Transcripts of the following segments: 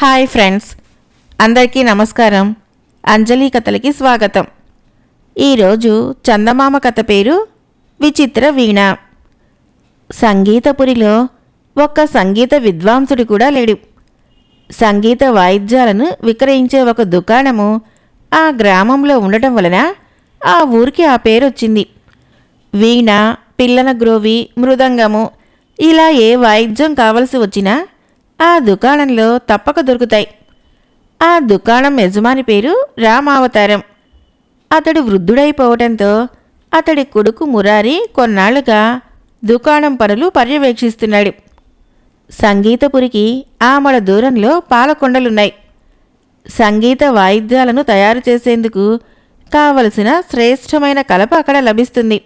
Hi friends అందరికీ నమస్కారం. అంజలి కథలకి స్వాగతం. ఈరోజు చందమామ కథ పేరు విచిత్ర వీణ. సంగీతపురిలో ఒక్క సంగీత విద్వాంసుడు కూడా లేడు. సంగీత వాయిద్యాలను విక్రయించే ఒక దుకాణము ఆ గ్రామంలో ఉండటం వలన ఆ ఊరికి ఆ పేరు వచ్చింది వీణ పిల్లన గ్రోవి మృదంగము ఇలా ఏ వాయిద్యం కావలసి వచ్చినా ఆ దుకాణంలో తప్పక దొరుకుతాయి. ఆ దుకాణం యజమాని పేరు రామావతారం. అతడు వృద్ధుడైపోవటంతో అతడి కొడుకు మురారి కొన్నాళ్ళుగా దుకాణం పనులు పర్యవేక్షిస్తున్నాడు. సంగీతపురికి ఆమడ దూరంలో పాలకొండలున్నాయి. సంగీత వాయిద్యాలను తయారు చేసేందుకు కావలసిన శ్రేష్టమైన కలప అక్కడ లభిస్తుంది.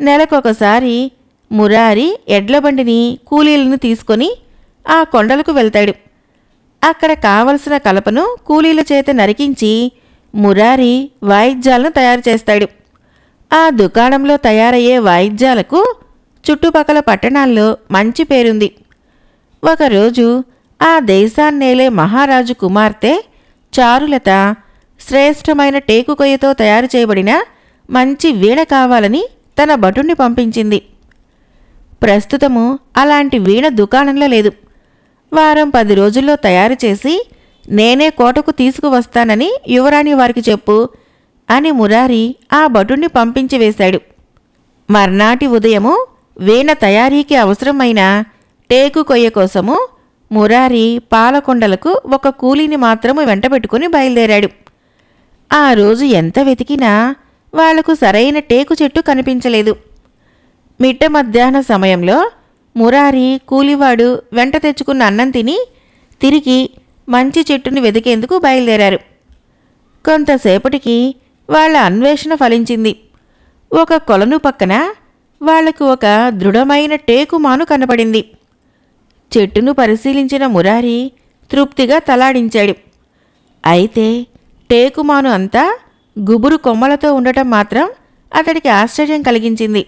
నెలకొకసారి మురారి ఎడ్లబండిని కూలీలను తీసుకొని ఆ కొండలకు వెళ్తాడు. అక్కడ కావలసిన కలపను కూలీల చేత నరికించి మురారి వాయిద్యాలను తయారు చేస్తాడు. ఆ దుకాణంలో తయారయ్యే వాయిద్యాలకు చుట్టుపక్కల పట్టణాల్లో మంచి పేరుంది. ఒకరోజు ఆ దేశాన్నేలే మహారాజు కుమార్తె చారులత శ్రేష్టమైన టేకు కొయ్యతో తయారు చేయబడిన మంచి వీణ కావాలని తన భటుణ్ణి పంపించింది. ప్రస్తుతము అలాంటి వీణ దుకాణంలో లేదు. వారం పది రోజుల్లో తయారు చేసి నేనే కోటకు తీసుకువస్తానని యువరాణి వారికి చెప్పు అని మురారి ఆ భటుణ్ణి పంపించి వేశాడు. మర్నాటి ఉదయము వీణ తయారీకి అవసరమైన టేకు కొయ్య కోసము మురారి పాలకొండలకు ఒక కూలీని మాత్రము వెంటబెట్టుకుని బయలుదేరాడు. ఆ రోజు ఎంత వెతికినా వాళ్ళకు సరైన టేకు చెట్టు కనిపించలేదు. మిట్ట మధ్యాహ్న సమయంలో మురారి కూలివాడు వెంట తెచ్చుకున్న అన్నం తిని తిరిగి మంచి చెట్టుని వెతికేందుకు బయలుదేరారు. కొంతసేపటికి వాళ్ళ అన్వేషణ ఫలించింది. ఒక కొలను పక్కన వాళ్ళకు ఒక దృఢమైన టేకుమాను కనపడింది. చెట్టును పరిశీలించిన మురారి తృప్తిగా తలాడించాడు. అయితే టేకుమాను అంతా గుబురు కొమ్మలతో ఉండటం మాత్రం అతడికి ఆశ్చర్యం కలిగించింది.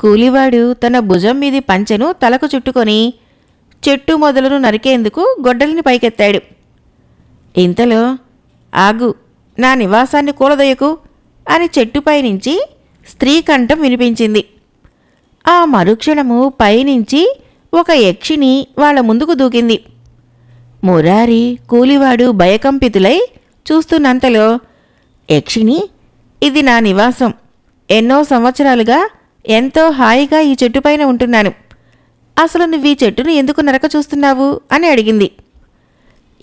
కూలివాడు తన భుజం మీది పంచెను తలకు చుట్టుకొని చెట్టు మొదలను నరికేందుకు గొడ్డలిని పైకెత్తాడు. ఇంతలో ఆగు నా నివాసాన్ని కూలదొయ్యకు అని చెట్టుపై నుంచి స్త్రీ కంఠం వినిపించింది. ఆ మరుక్షణము పైనుంచి ఒక యక్షిని వాళ్ళ ముందుకు దూకింది. మురారి కూలివాడు భయకంపితులై చూస్తున్నంతలో యక్షిని ఇది నా నివాసం. ఎన్నో సంవత్సరాలుగా ఎంతో హాయిగా ఈ చెట్టుపైన ఉంటున్నాను. అసలు నువ్వు ఈ చెట్టును ఎందుకు నరక చూస్తున్నావు? అని అడిగింది.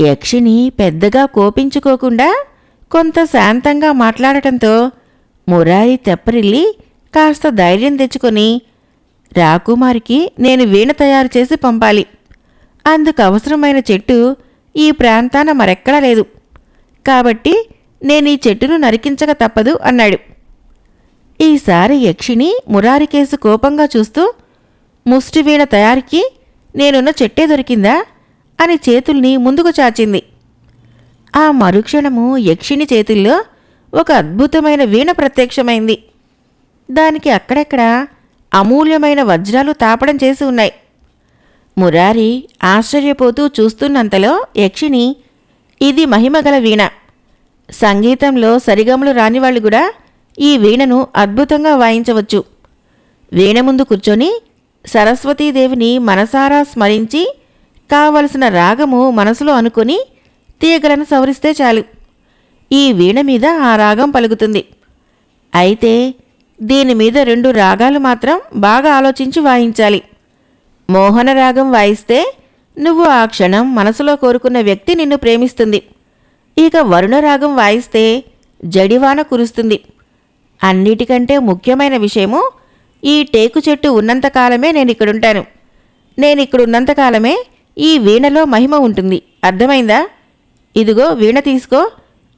యక్షిని పెద్దగా కోపించుకోకుండా కొంత శాంతంగా మాట్లాడటంతో మురారి తెప్పరిల్లి కాస్త ధైర్యం తెచ్చుకొని రాకుమారికి నేను వీణ తయారు చేసి పంపాలి. అందుకు అవసరమైన చెట్టు ఈ ప్రాంతాన మరెక్కడా లేదు. కాబట్టి నేను ఈ చెట్టును నరికించక తప్పదు అన్నాడు. ఈసారి యక్షిణి మురారి కేసు కోపంగా చూస్తూ ముష్టివీణ తయారీకి నేనున్న చెట్టే దొరికిందా అని చేతుల్ని ముందుకు చాచింది. ఆ మరుక్షణము యక్షిని చేతుల్లో ఒక అద్భుతమైన వీణ ప్రత్యక్షమైంది. దానికి అక్కడక్కడ అమూల్యమైన వజ్రాలు తాపడం చేసి ఉన్నాయి. మురారి ఆశ్చర్యపోతూ చూస్తున్నంతలో యక్షిణి ఇది మహిమగల వీణ. సంగీతంలో సరిగమలు రానివాళ్ళు కూడా ఈ వీణను అద్భుతంగా వాయించవచ్చు. వీణ ముందు కూర్చొని సరస్వతీదేవిని మనసారా స్మరించి కావలసిన రాగము మనసులో అనుకొని తీగలను సవరిస్తే చాలు. ఈ వీణ మీద ఆ రాగం పలుకుతుంది. అయితే దీని మీద రెండు రాగాలు మాత్రం బాగా ఆలోచించి వాయించాలి. మోహన రాగం వాయిస్తే నువ్వు ఆ క్షణం మనసులో కోరుకున్న వ్యక్తి నిన్ను ప్రేమిస్తుంది. ఇక వరుణ రాగం వాయిస్తే జడివాన కురుస్తుంది. అన్నిటికంటే ముఖ్యమైన విషయము ఈ టేకు చెట్టు ఉన్నంతకాలమే నేను ఇక్కడుంటాను. నేను ఇక్కడున్నంతకాలమే ఈ వీణలో మహిమ ఉంటుంది. అర్థమైందా? ఇదిగో వీణ తీసుకో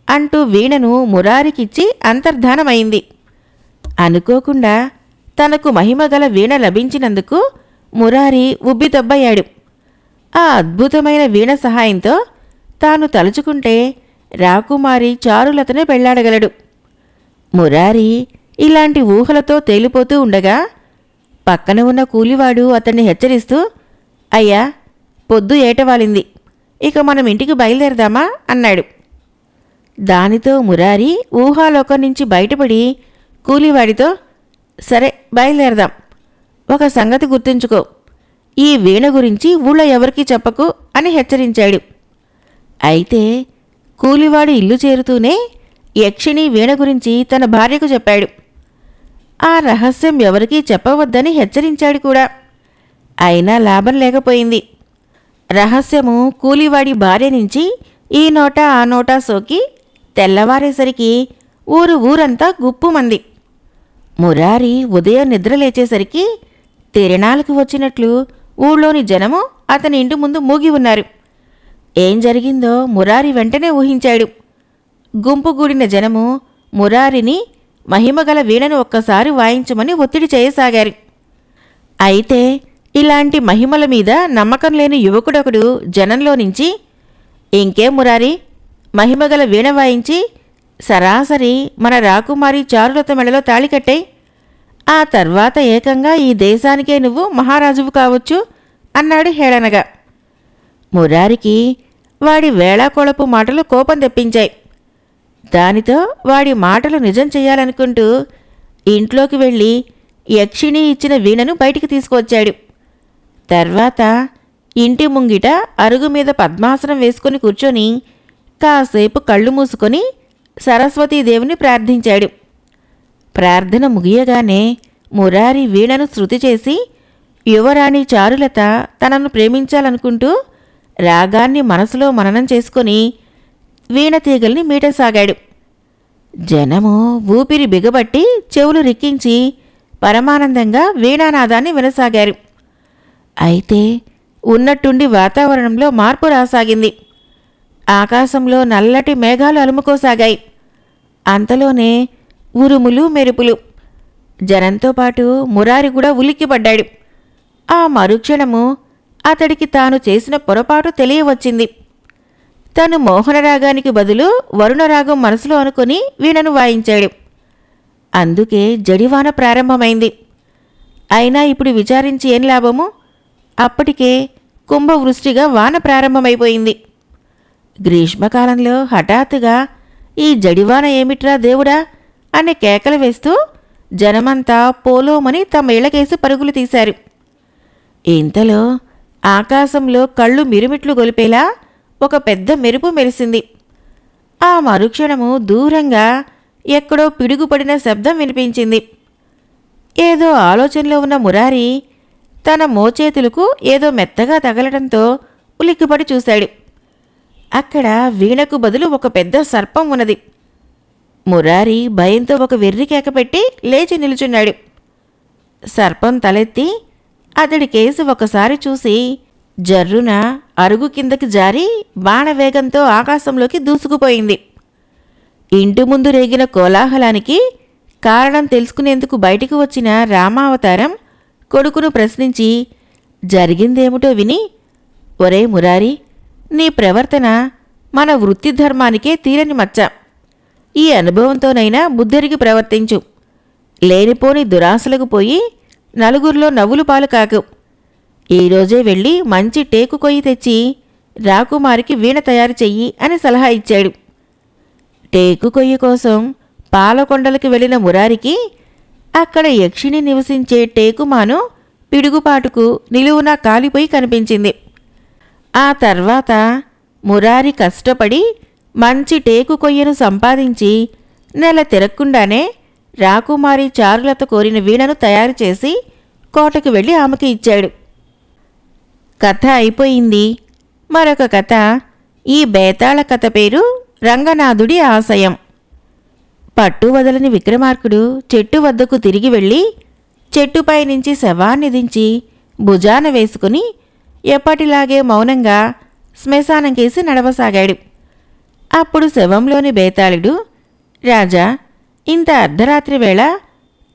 అంటూ వీణను మురారికిచ్చి అంతర్ధానమైంది. అనుకోకుండా తనకు మహిమగల వీణ లభించినందుకు మురారి ఉబ్బితబ్బయ్యాడు ఆ అద్భుతమైన వీణ సహాయంతో తాను తలుచుకుంటే రాకుమారి చారులతనే పెళ్ళాడగలడు. మురారి ఇలాంటి ఊహలతో తేలిపోతూ ఉండగా పక్కన ఉన్న కూలివాడు అతన్ని హెచ్చరిస్తూ అయ్యా పొద్దు ఏటవాలింది. ఇక మనం ఇంటికి బయలుదేరదామా? అన్నాడు. దానితో మురారి ఊహాలోకం నుంచి బయటపడి కూలివాడితో సరే బయలుదేరదాం. ఒక సంగతి గుర్తుంచుకో. ఈ వీణ గురించి ఊళ్ళో ఎవరికీ చెప్పకు అని హెచ్చరించాడు. అయితే కూలివాడు ఇల్లు చేరుతూనే యక్షిణి వీణ గురించి తన భార్యకు చెప్పాడు. ఆ రహస్యం ఎవరికీ చెప్పవద్దని హెచ్చరించాడు కూడా. అయినా లాభం లేకపోయింది. రహస్యము కూలివాడి భార్య నుంచి ఈ నోట ఆ నోటా సోకి తెల్లవారేసరికి ఊరు ఊరంతా గుప్పుమంది. మురారి ఉదయం నిద్ర లేచేసరికి తిరణాలకు వచ్చినట్లు ఊళ్ళోని జనము అతని ఇంటి ముందు మూగి ఉన్నారు. ఏం జరిగిందో మురారి వెంటనే ఊహించాడు. గుంపు గూడిన జనము మురారిని మహిమగల వీణను ఒక్కసారి వాయించమని ఒత్తిడి చేయసాగారు. అయితే ఇలాంటి మహిమల మీద నమ్మకం లేని యువకుడొకడు జనంలో నుంచి ఇంకేం మురారి మహిమగల వీణ వాయించి సరాసరి మన రాకుమారి చారులత మెడలో తాళికట్టాయి ఆ తర్వాత ఏకంగా ఈ దేశానికే నువ్వు మహారాజువు కావచ్చు అన్నాడు హేళనగా. మురారికి వాడి వేళాకోళపు మాటలు కోపం తెప్పించాయి. దానితో వాడి మాటలు నిజం చేయాలనుకుంటూ ఇంట్లోకి వెళ్ళి యక్షిణి ఇచ్చిన వీణను బయటికి తీసుకువచ్చాడు. తర్వాత ఇంటి ముంగిట అరుగు మీద పద్మాసనం వేసుకుని కూర్చొని కాసేపు కళ్ళు మూసుకొని సరస్వతీదేవిని ప్రార్థించాడు. ప్రార్థన ముగియగానే మురారి వీణను శృతి చేసి యువరాణి చారులత తనను ప్రేమించాలనుకుంటూ రాగాన్ని మనసులో మననం చేసుకొని వీణ తీగల్ని మీటసాగాడు. జనము ఊపిరి బిగబట్టి చెవులు రిక్కించి పరమానందంగా వీణానాదాన్ని వినసాగారు. అయితే ఉన్నట్టుండి వాతావరణంలో మార్పు రాసాగింది. ఆకాశంలో నల్లటి మేఘాలు అలుముకోసాగాయి. అంతలోనే ఉరుములు మెరుపులు. జనంతో పాటు మురారి కూడా ఉలిక్కిపడ్డాడు. ఆ మరుక్షణము అతడికి తాను చేసిన పొరపాటు తెలియవచ్చింది. తను మోహనరాగానికి బదులు వరుణరాగం మనసులో అనుకుని వీణను వాయించాడు. అందుకే జడివాన ప్రారంభమైంది. అయినా ఇప్పుడు విచారించి ఏం లాభము? అప్పటికే కుంభవృష్టిగా వాన ప్రారంభమైపోయింది. గ్రీష్మకాలంలో హఠాత్తుగా ఈ జడివాన ఏమిట్రా దేవుడా? అనే కేకలు వేస్తూ జనమంతా పోలోమని తమ ఇళ్ళకేసి పరుగులు తీశారు. ఇంతలో ఆకాశంలో కళ్ళు మిరుమిట్లు గొలిపేలా ఒక పెద్ద మెరుపు మెరిసింది. ఆ మరుక్షణము దూరంగా ఎక్కడో పిడుగుపడిన శబ్దం వినిపించింది. ఏదో ఆలోచనలో ఉన్న మురారి తన మోచేతులకు ఏదో మెత్తగా తగలడంతో ఉలిక్కిపడి చూశాడు. అక్కడ వీణకు బదులు ఒక పెద్ద సర్పం ఉన్నది. మురారి భయంతో ఒక వెర్రి కేకపెట్టి లేచి నిలుచున్నాడు. సర్పం తలెత్తి అతడి కేసు ఒకసారి చూసి జర్రున అరుగు కిందకి జారి బాణవేగంతో ఆకాశంలోకి దూసుకుపోయింది. ఇంటి ముందు రేగిన కోలాహలానికి కారణం తెలుసుకునేందుకు బయటికి వచ్చిన రామావతారం కొడుకును ప్రశ్నించి జరిగిందేమిటో విని ఒరే మురారి నీ ప్రవర్తన మన వృత్తి ధర్మానికే తీరని మచ్చ. ఈ అనుభవంతోనైనా బుద్ధరికి ప్రవర్తించు. లేనిపోని దురాశలకు పోయి నలుగురిలో నవ్వులు పాలు కాకు. ఈరోజే వెళ్ళి మంచి టేకు కొయ్యి తెచ్చి రాకుమారికి వీణ తయారు చెయ్యి అని సలహా ఇచ్చాడు. టేకు కొయ్యి కోసం పాలకొండలకి వెళ్ళిన మురారికి అక్కడ యక్షిని నివసించే టేకుమాను పిడుగుపాటుకు నిలువునా కాలిపోయి కనిపించింది. ఆ తర్వాత మురారి కష్టపడి మంచి టేకు కొయ్యను సంపాదించి నెల తిరగకుండానే రాకుమారి చారులత కోరిన వీణను తయారు చేసి కోటకు వెళ్ళి ఆమెకి ఇచ్చాడు. కథ అయిపోయింది. మరొక కథ. ఈ బేతాళ కథ పేరు రంగనాథుడి ఆశయం. పట్టు వదలని విక్రమార్కుడు చెట్టు వద్దకు తిరిగి వెళ్ళి చెట్టుపై నుంచి శవాన్ని దించి భుజాన వేసుకుని ఎప్పటిలాగే మౌనంగా శ్మశానం కేసి నడవసాగాడు. అప్పుడు శవంలోని బేతాళుడు రాజా ఇంత అర్ధరాత్రి వేళ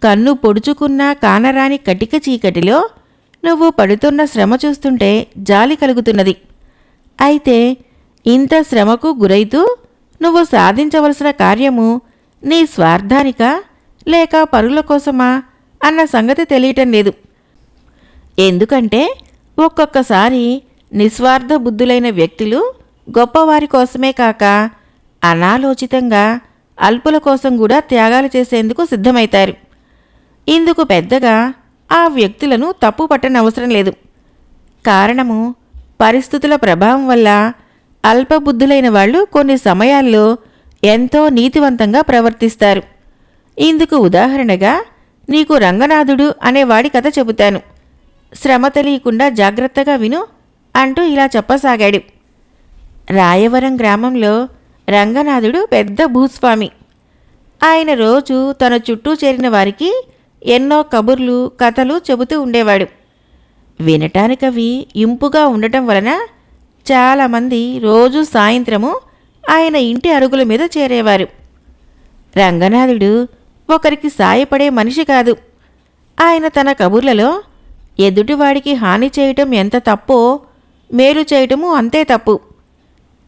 కన్ను పొడుచుకున్న కానరాని కటిక చీకటిలో నువ్వు పడుతున్న శ్రమ చూస్తుంటే జాలి కలుగుతున్నది. అయితే ఇంత శ్రమకు గురైతూ నువ్వు సాధించవలసిన కార్యము నీ స్వార్థానికా లేక పరుల కోసమా అన్న సంగతి తెలియటం లేదు. ఎందుకంటే ఒక్కొక్కసారి నిస్వార్థ బుద్ధులైన వ్యక్తులు గొప్పవారి కోసమే కాక అనాలోచితంగా అల్పుల కోసం కూడా త్యాగాలు చేసేందుకు సిద్ధమవుతారు ఇందుకు పెద్దగా ఆ వ్యక్తులను తప్పు పట్టనవసరం లేదు. కారణము పరిస్థితుల ప్రభావం వల్ల అల్పబుద్ధులైన వాళ్ళు కొన్ని సమయాల్లో ఎంతో నీతివంతంగా ప్రవర్తిస్తారు. ఇందుకు ఉదాహరణగా నీకు రంగనాథుడు అనేవాడి కథ చెబుతాను. శ్రమ తెలియకుండా జాగ్రత్తగా విను అంటూ ఇలా చెప్పసాగాడు. రాయవరం గ్రామంలో రంగనాథుడు పెద్ద భూస్వామి. ఆయన రోజు తన చుట్టూ చేరిన వారికి ఎన్నో కబుర్లు కథలు చెబుతూ ఉండేవాడు. వినటానికవి ఇంపుగా ఉండటం వలన చాలామంది రోజు సాయంత్రము ఆయన ఇంటి అరుగుల మీద చేరేవారు. రంగనాథుడు ఒకరికి సాయపడే మనిషి కాదు. ఆయన తన కబుర్లలో ఎదుటివాడికి హాని చేయటం ఎంత తప్పో మేలు చేయటము అంతే తప్పు.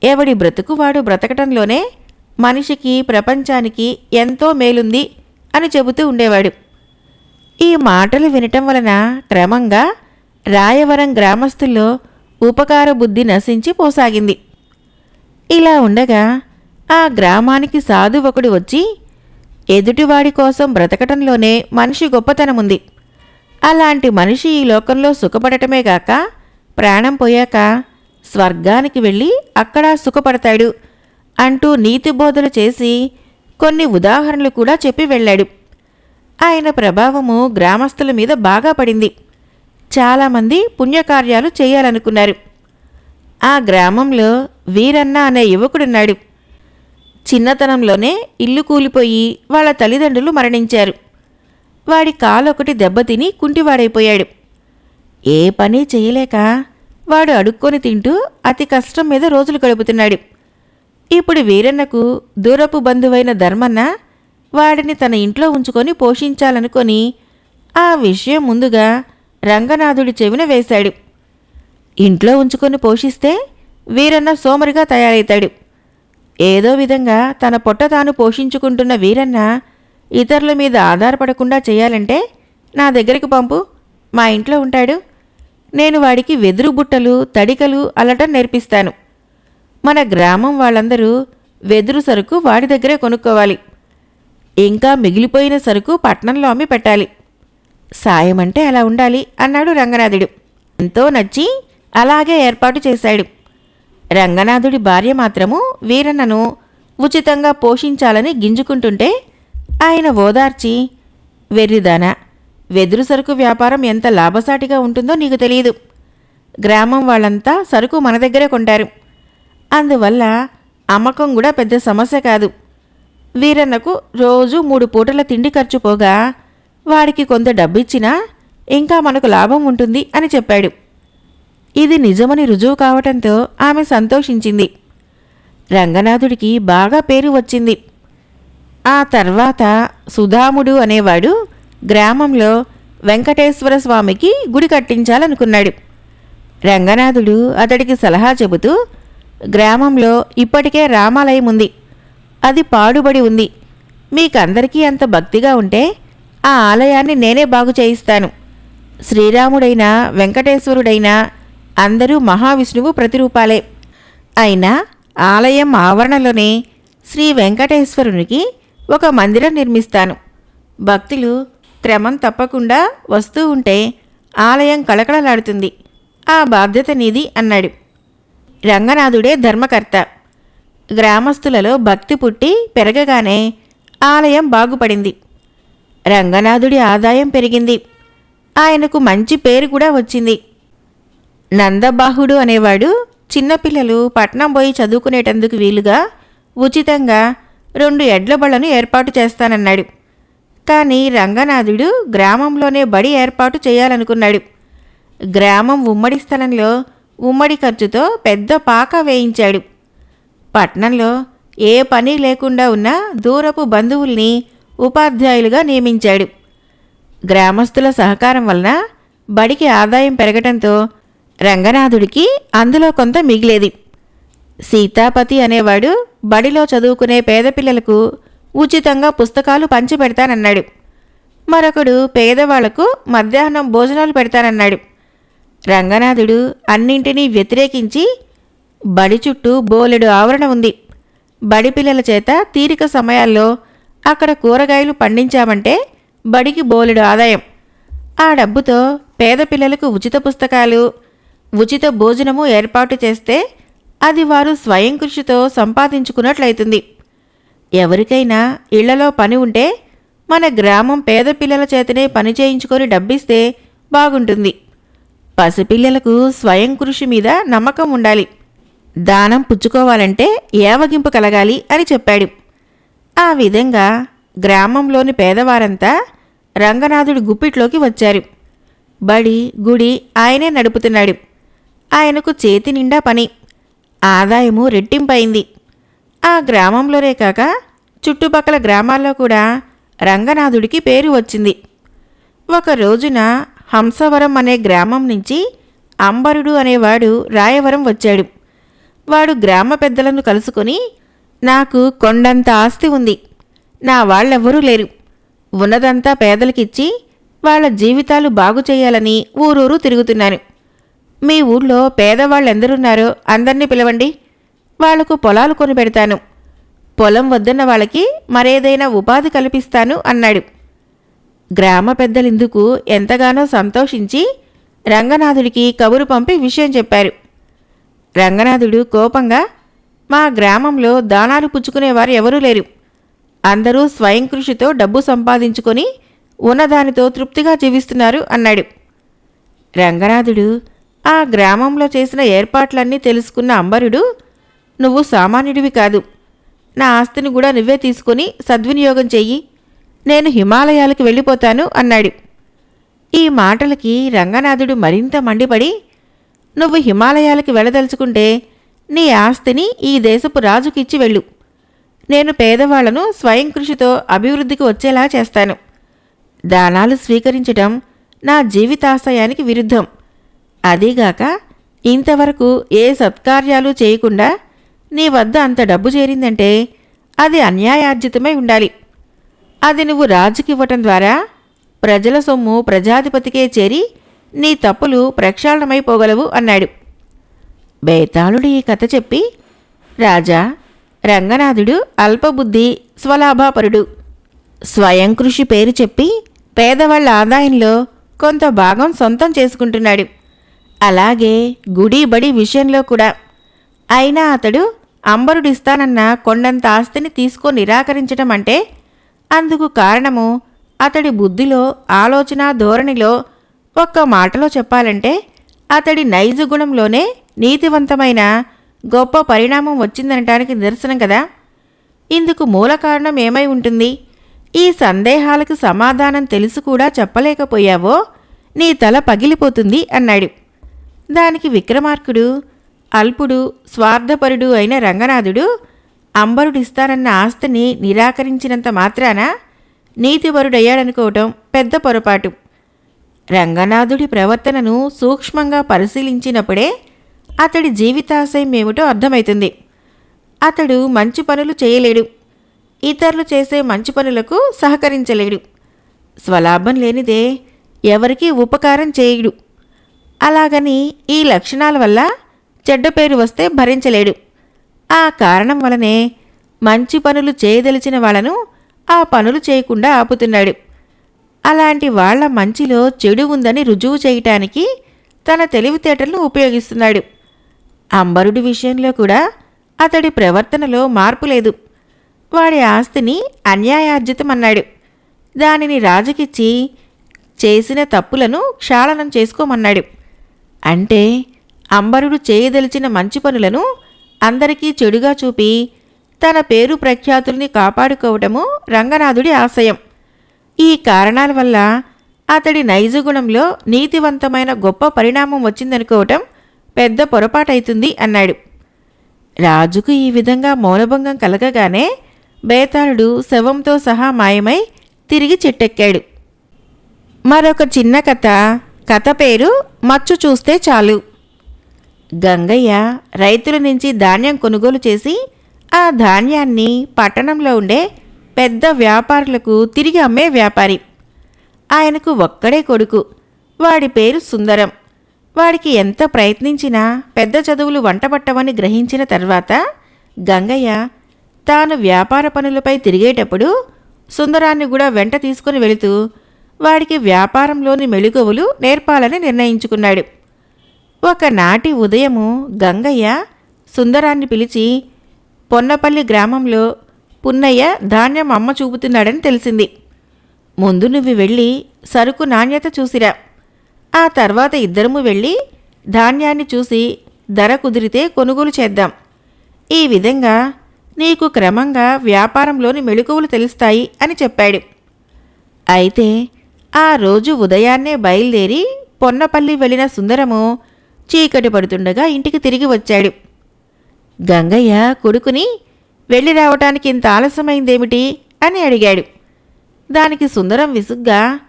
ఎవడి బ్రతుకు వాడు బ్రతకటంలోనే మనిషికి ప్రపంచానికి ఎంతో మేలుంది అని చెబుతూ ఉండేవాడు. ఈ మాటలు వినటం వలన క్రమంగా రాయవరం గ్రామస్తుల్లో ఉపకార బుద్ధి నశించి పోసాగింది. ఇలా ఉండగా ఆ గ్రామానికి సాధు ఒకడు వచ్చి ఎదుటివాడి కోసం బ్రతకటంలోనే మనిషి గొప్పతనముంది. అలాంటి మనిషి ఈ లోకంలో సుఖపడటమే గాక ప్రాణం పోయాక స్వర్గానికి వెళ్ళి అక్కడ సుఖపడతాడు అంటూ నీతి బోధలు చేసి కొన్ని ఉదాహరణలు కూడా చెప్పి వెళ్ళాడు. ఆయన ప్రభావము గ్రామస్తుల మీద బాగా పడింది. చాలామంది పుణ్యకార్యాలు చేయాలనుకున్నారు. ఆ గ్రామంలో వీరన్న అనే యువకుడున్నాడు. చిన్నతనంలోనే ఇల్లు కూలిపోయి వాళ్ళ తల్లిదండ్రులు మరణించారు. వాడి కాలొకటి దెబ్బతిని కుంటివాడైపోయాడు. ఏ పని చేయలేక వాడు అడుక్కొని తింటూ అతి కష్టం మీద రోజులు గడుపుతున్నాడు. ఇప్పుడు వీరన్నకు దూరపు బంధువైన ధర్మన్న వాడిని తన ఇంట్లో ఉంచుకొని పోషించాలనుకొని ఆ విషయం ముందుగా రంగనాథుడి చెవిన వేశాడు. ఇంట్లో ఉంచుకొని పోషిస్తే వీరన్న సోమరిగా తయారవుతాడు ఏదో విధంగా తన పొట్ట తాను పోషించుకుంటున్న వీరన్న ఇతరుల మీద ఆధారపడకుండా చేయాలంటే నా దగ్గరికి పంపు. మా ఇంట్లో ఉంటాడు. నేను వాడికి వెదురు బుట్టలు తడికలు అల్లటం నేర్పిస్తాను. మన గ్రామం వాళ్ళందరూ వెదురు సరుకు వాడి దగ్గరే కొనుక్కోవాలి. ఇంకా మిగిలిపోయిన సరుకు పట్నంలో అమ్మి పెట్టాలి. సాయం అంటే అలా ఉండాలి అన్నాడు రంగనాథుడు. ఎంతో నచ్చి అలాగే ఏర్పాటు చేశాడు. రంగనాథుడి భార్య మాత్రము వీరన్నను ఉచితంగా పోషించాలని గింజుకుంటుంటే ఆయన ఓదార్చి వెర్రిదానా వెదురు సరుకు వ్యాపారం ఎంత లాభసాటిగా ఉంటుందో నీకు తెలియదు. గ్రామం వాళ్ళంతా సరుకు మన దగ్గరే కొంటారు. అందువల్ల అమ్మకం కూడా పెద్ద సమస్య కాదు. వీరన్నకు రోజు మూడు పూటల తిండి ఖర్చు పోగా వాడికి కొంత డబ్బిచ్చినా ఇంకా మనకు లాభం ఉంటుంది అని చెప్పాడు. ఇది నిజమని రుజువు కావటంతో ఆమె సంతోషించింది. రంగనాథుడికి బాగా పేరు వచ్చింది. ఆ తర్వాత సుధాముడు అనేవాడు గ్రామంలో వెంకటేశ్వర స్వామికి గుడి కట్టించాలనుకున్నాడు. రంగనాథుడు అతడికి సలహా చెబుతూ గ్రామంలో ఇప్పటికే రామాలయం ఉంది. అది పాడుబడి ఉంది. మీకందరికీ అంత భక్తిగా ఉంటే ఆ ఆలయాన్ని నేనే బాగు చేయిస్తాను. శ్రీరాముడైనా వెంకటేశ్వరుడైనా అందరూ మహావిష్ణువు ప్రతిరూపాలే. అయినా ఆలయం ఆవరణలోనే శ్రీ వెంకటేశ్వరునికి ఒక మందిరం నిర్మిస్తాను. భక్తులు క్రమం తప్పకుండా వస్తూ ఉంటే ఆలయం కళకళలాడుతుంది. ఆ బాధ్యత నీది అన్నాడు. రంగనాథుడే ధర్మకర్త. గ్రామస్తులలో భక్తి పుట్టి పెరగగానే ఆలయం బాగుపడింది. రంగనాథుడి ఆదాయం పెరిగింది. ఆయనకు మంచి పేరు కూడా వచ్చింది. నందబాహుడు అనేవాడు చిన్నపిల్లలు పట్నం పోయి చదువుకునేటందుకు వీలుగా ఉచితంగా రెండు ఎడ్ల బళ్ళను ఏర్పాటు చేస్తానన్నాడు. కానీ రంగనాథుడు గ్రామంలోనే బడి ఏర్పాటు చేయాలనుకున్నాడు. గ్రామం ఉమ్మడి స్థలంలో ఉమ్మడి ఖర్చుతో పెద్ద పాక వేయించాడు. పట్నంలో ఏ పని లేకుండా ఉన్న దూరపు బంధువుల్ని ఉపాధ్యాయులుగా నియమించాడు. గ్రామస్తుల సహకారం వలన బడికి ఆదాయం పెరగటంతో రంగనాథుడికి అందులో కొంత మిగిలేది. సీతాపతి అనేవాడు బడిలో చదువుకునే పేద పిల్లలకు ఉచితంగా పుస్తకాలు పంచిపెడతానన్నాడు. మరొకడు పేదవాళ్ళకు మధ్యాహ్నం భోజనాలు పెడతానన్నాడు. రంగనాథుడు అన్నింటినీ వ్యతిరేకించి బడి చుట్టూ బోలెడు ఆవరణ ఉంది. బడి పిల్లల చేత తీరిక సమయాల్లో అక్కడ కూరగాయలు పండించామంటే బడికి బోలెడు ఆదాయం. ఆ డబ్బుతో పేద పిల్లలకు ఉచిత పుస్తకాలు ఉచిత భోజనము ఏర్పాటు చేస్తే అది వారు స్వయం కృషితో సంపాదించుకున్నట్లయితుంది. ఎవరికైనా ఇళ్ళలో పని ఉంటే మన గ్రామం పేద పిల్లల చేతనే పని చేయించుకొని డబ్బిస్తే బాగుంటుంది. పసిపిల్లలకు స్వయం కృషి మీద నమ్మకం ఉండాలి. దానం పుచ్చుకోవాలంటే ఏవగింపు కలగాలి అని చెప్పాడు. ఆ విధంగా గ్రామంలోని పేదవారంతా రంగనాథుడి గుప్పిట్లోకి వచ్చారు. బడి గుడి ఆయనే నడుపుతున్నాడు. ఆయనకు చేతి నిండా పని. ఆదాయము రెట్టింపైంది ఆ గ్రామంలోనే కాక చుట్టుపక్కల గ్రామాల్లో కూడా రంగనాథుడికి పేరు వచ్చింది. ఒక రోజున హంసవరం అనే గ్రామం నుంచి అంబరుడు అనేవాడు రాయవరం వచ్చాడు. వాడు గ్రామ పెద్దలను కలుసుకొని నాకు కొండంత ఆస్తి ఉంది. నా వాళ్ళెవ్వరూ లేరు. ఉన్నదంతా పేదలకిచ్చి వాళ్ళ జీవితాలు బాగు చేయాలని ఊరూరు తిరుగుతున్నాను మీ ఊళ్ళో పేదవాళ్ళెందరున్నారో అందరినీ పిలవండి. వాళ్ళకు పొలాలు కొని పెడతాను పొలం వద్దన్న వాళ్ళకి మరేదైనా ఉపాధి కల్పిస్తాను అన్నాడు. గ్రామ పెద్దలిందుకు ఎంతగానో సంతోషించి రంగనాథుడికి కబురు పంపి విషయం చెప్పారు. రంగనాథుడు కోపంగా మా గ్రామంలో దానాలు పుచ్చుకునేవారు ఎవరూ లేరు. అందరూ స్వయం కృషితో డబ్బు సంపాదించుకొని ఉన్నదానితో తృప్తిగా జీవిస్తున్నారు అన్నాడు. రంగనాథుడు ఆ గ్రామంలో చేసిన ఏర్పాట్లన్నీ తెలుసుకున్న అంబరుడు నువ్వు సామాన్యుడివి కాదు. నా ఆస్తిని కూడా నువ్వే తీసుకొని సద్వినియోగం చెయ్యి. నేను హిమాలయాలకు వెళ్ళిపోతాను అన్నాడు. ఈ మాటలకి రంగనాథుడు మరింత మండిపడి నువ్వు హిమాలయాలకి వెళ్ళదలుచుకుంటే నీ ఆస్తిని ఈ దేశపు రాజుకిచ్చి వెళ్ళు. నేను పేదవాళ్ళను స్వయం కృషితో అభివృద్ధికి వచ్చేలా చేస్తాను. దానాలు స్వీకరించటం నా జీవితాశయానికి విరుద్ధం. అదీగాక ఇంతవరకు ఏ సత్కార్యాలు చేయకుండా నీ వద్ద అంత డబ్బు చేరిందంటే అది అన్యాయార్జితమై ఉండాలి. అది నువ్వు రాజుకివ్వటం ద్వారా ప్రజల సొమ్ము ప్రజాధిపతికే చేరి నీ తప్పులు ప్రక్షాళనమైపోగలవు అన్నాడు. బేతాళుడు ఈ కథ చెప్పి రాజా రంగనాథుడు అల్పబుద్ధి స్వలాభాపరుడు. స్వయం కృషి పేరు చెప్పి పేదవాళ్ళ ఆదాయంలో కొంత భాగం సొంతం చేసుకుంటున్నాడు. అలాగే గుడి బడి విషయంలో కూడా. అయినా అతడు అంబరుడిస్తానన్న కొండంత ఆస్తిని తీసుకో నిరాకరించటం అంటే అందుకు కారణము అతడి బుద్ధిలో ఆలోచన ధోరణిలో ఒక్క మాటలో చెప్పాలంటే అతడి నైజ గుణంలోనే నీతివంతమైన గొప్ప పరిణామం వచ్చిందనటానికి నిదర్శనం కదా. ఇందుకు మూల కారణం ఏమై ఉంటుంది? ఈ సందేహాలకు సమాధానం తెలుసు కూడా చెప్పలేకపోయావో నీ తల పగిలిపోతుంది అన్నాడు. దానికి విక్రమార్కుడు అల్పుడు స్వార్థపరుడు అయిన రంగనాథుడు అంబరుడిస్తానన్న ఆస్తిని నిరాకరించినంత మాత్రాన నీతివరుడయ్యాడనుకోవటం పెద్ద పొరపాటు. రంగనాథుడి ప్రవర్తనను సూక్ష్మంగా పరిశీలించినప్పుడే అతడి జీవితాశయం ఏమిటో అర్థమవుతుంది అతడు మంచి పనులు చేయలేడు. ఇతరులు చేసే మంచి పనులకు సహకరించలేడు. స్వలాభం లేనిదే ఎవరికీ ఉపకారం చేయడు. అలాగని ఈ లక్షణాల వల్ల చెడ్డ పేరు వస్తే భరించలేడు. ఆ కారణం వలనే మంచి పనులు చేయదలిచిన వాళ్ళను ఆ పనులు చేయకుండా ఆపుతున్నాడు. అలాంటి వాళ్ళ మంచిలో చెడు ఉందని రుజువు చేయటానికి తన తెలివితేటలను ఉపయోగిస్తున్నాడు. అంబరుడి విషయంలో కూడా అతడి ప్రవర్తనలో మార్పు లేదు. వాడి ఆస్తిని అన్యాయార్జితమన్నాడు. దానిని రాజుకిచ్చి చేసిన తప్పులను క్షాళనం చేసుకోమన్నాడు. అంటే అంబరుడు చేయదలిచిన మంచి పనులను అందరికీ చెడుగా చూపి తన పేరు ప్రఖ్యాతుల్ని కాపాడుకోవటము రంగనాథుడి ఆశయం. ఈ కారణాల వల్ల అతడి నైజగుణంలో నీతివంతమైన గొప్ప పరిణామం వచ్చిందనుకోవటం పెద్ద పొరపాటైతుంది అన్నాడు. రాజుకు ఈ విధంగా మౌనభంగం కలగగానే బేతాళుడు శవంతో సహా మాయమై తిరిగి చెట్టెక్కాడు. మరొక చిన్న కథ కథ పేరు మచ్చు చూస్తే చాలు. గంగయ్య రైతుల నుంచి ధాన్యం కొనుగోలు చేసి ఆ ధాన్యాన్ని పట్టణంలో ఉండే పెద్ద వ్యాపారులకు తిరిగి అమ్మే వ్యాపారి. ఆయనకు ఒక్కడే కొడుకు. వాడి పేరు సుందరం. వాడికి ఎంత ప్రయత్నించినా పెద్ద చదువులు వంటపట్టవని గ్రహించిన తర్వాత గంగయ్య తాను వ్యాపార పనులపై తిరిగేటప్పుడు సుందరాన్ని కూడా వెంట తీసుకుని వెళుతూ వాడికి వ్యాపారంలోని మెళుకువలు నేర్పాలని నిర్ణయించుకున్నాడు. ఒకనాటి ఉదయము గంగయ్య సుందరాన్ని పిలిచి పొన్నపల్లి గ్రామంలో పున్నయ్య ధాన్యం అమ్మ చూపుతున్నాడని తెలిసింది. ముందు నువ్వు వెళ్ళి సరుకు నాణ్యత చూసిరా. ఆ తర్వాత ఇద్దరము వెళ్ళి ధాన్యాన్ని చూసి ధర కుదిరితే కొనుగోలు చేద్దాం. ఈ విధంగా నీకు క్రమంగా వ్యాపారంలోని మెళుకువలు తెలుస్తాయి అని చెప్పాడు. అయితే ఆ రోజు ఉదయాన్నే బయలుదేరి పొన్నపల్లి వెళ్ళిన సుందరము చీకటి పడుతుండగా ఇంటికి తిరిగి వచ్చాడు. గంగయ్య కొడుకుని వెళ్ళి రావటానికి ఇంత ఆలస్యమైందేమిటి అని అడిగాడు. దానికి సుందరం విసుగ్గా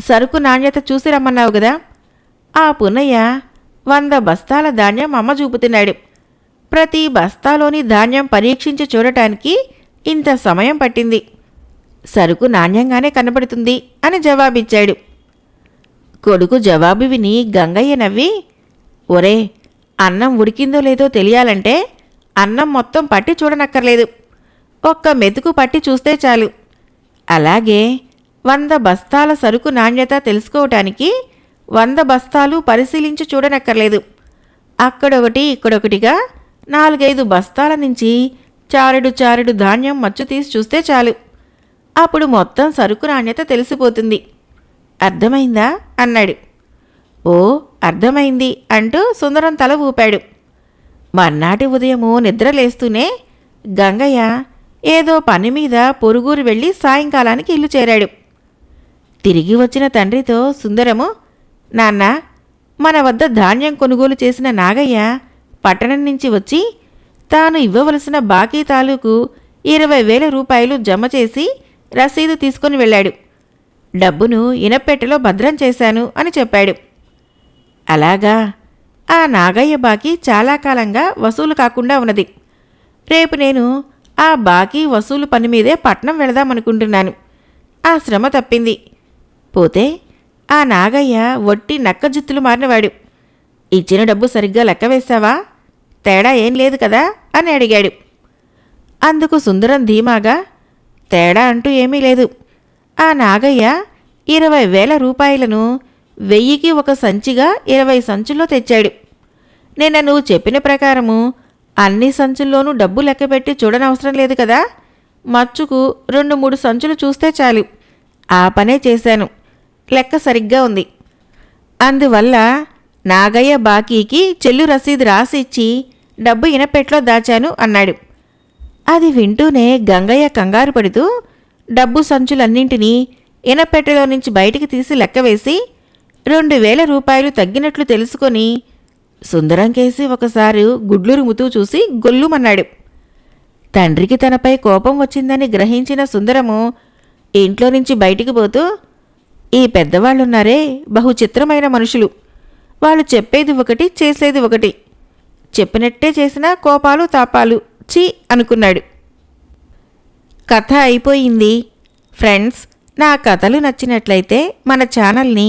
సరుకు నాణ్యత చూసి రమ్మన్నావు కదా ఆ పున్నయ్య వంద బస్తాల ధాన్యం అమ్మ చూపుతున్నాడు. ప్రతి బస్తాలోని ధాన్యం పరీక్షించి చూడటానికి ఇంత సమయం పట్టింది. సరుకు నాణ్యంగానే కనబడుతుంది అని జవాబిచ్చాడు. కొడుకు జవాబు విని గంగయ్య నవ్వి ఒరే అన్నం ఉడికిందో లేదో తెలియాలంటే అన్నం మొత్తం పట్టి చూడనక్కర్లేదు. ఒక్క మెతుకు పట్టి చూస్తే చాలు. అలాగే వంద బస్తాల సరుకు నాణ్యత తెలుసుకోవటానికి వంద బస్తాలు పరిశీలించి చూడనక్కర్లేదు. అక్కడొకటి ఇక్కడొకటిగా నాలుగైదు బస్తాల నుంచి చారెడు చారెడు ధాన్యం మచ్చు తీసి చూస్తే చాలు. అప్పుడు మొత్తం సరుకు నాణ్యత తెలిసిపోతుంది. అర్థమైందా? అన్నాడు. ఓ అర్థమైంది అంటూ సుందరం తల ఊపాడు. మర్నాటి ఉదయము నిద్రలేస్తూనే గంగయ్య ఏదో పని మీద పొరుగురు వెళ్ళి సాయంకాలానికి ఇల్లు చేరాడు. తిరిగి వచ్చిన తండ్రితో సుందరము నాన్న మన వద్ద ధాన్యం కొనుగోలు చేసిన నాగయ్య పట్టణం నుంచి వచ్చి తాను ఇవ్వవలసిన బాకీ తాలూకు ఇరవై వేల రూపాయలు జమ చేసి రసీదు తీసుకొని వెళ్ళాడు. డబ్బును ఇనపెట్టెలో భద్రం చేశాను అని చెప్పాడు. అలాగా ఆ నాగయ్య బాకీ చాలా కాలంగా వసూలు కాకుండా ఉన్నది. రేపు నేను ఆ బాకీ వసూలు పని మీదే పట్నం వెళదామనుకుంటున్నాను. ఆ శ్రమ తప్పింది. పోతే ఆ నాగయ్య వట్టి నక్క జుత్తులు మారినవాడు. ఇచ్చిన డబ్బు సరిగ్గా లెక్క వేశావా? తేడా ఏం లేదు కదా? అని అడిగాడు. అందుకు సుందరం ధీమాగా తేడా అంటూ ఏమీ లేదు. ఆ నాగయ్య ఇరవై వేల రూపాయలను వెయ్యికి ఒక సంచిగా ఇరవై సంచుల్లో తెచ్చాడు. నిన్న నువ్వు చెప్పిన ప్రకారము అన్ని సంచుల్లోనూ డబ్బు లెక్కపెట్టి చూడనవసరం లేదు కదా? మచ్చుకు రెండు మూడు సంచులు చూస్తే చాలు. ఆ పనే చేశాను. లెక్క సరిగ్గా ఉంది. అందువల్ల నాగయ్య బాకీకి చెల్లు రసీదు రాసి ఇచ్చి డబ్బు ఇనపెట్లో దాచాను అన్నాడు. అది వింటూనే గంగయ్య కంగారు పడుతూ డబ్బు సంచులన్నింటినీ ఇనపెట్టెలో నుంచి బయటికి తీసి లెక్కవేసి రెండు వేల రూపాయలు తగ్గినట్లు తెలుసుకొని సుందరం కేసి ఒకసారి గుడ్లు రుముతూ చూసి గొల్లుమన్నాడు. తండ్రికి తనపై కోపం వచ్చిందని గ్రహించిన సుందరము ఇంట్లో నుంచి బయటికి పోతూ ఈ పెద్దవాళ్ళున్నారే బహు చిత్రమైన మనుషులు. వాళ్ళు చెప్పేది ఒకటి చేసేది ఒకటి. చెప్పినట్టే చేసిన కోపాలు తాపాలు చి అనుకున్నాడు. కథ అయిపోయింది. ఫ్రెండ్స్ నా కథలు నచ్చినట్లయితే మన ఛానల్ని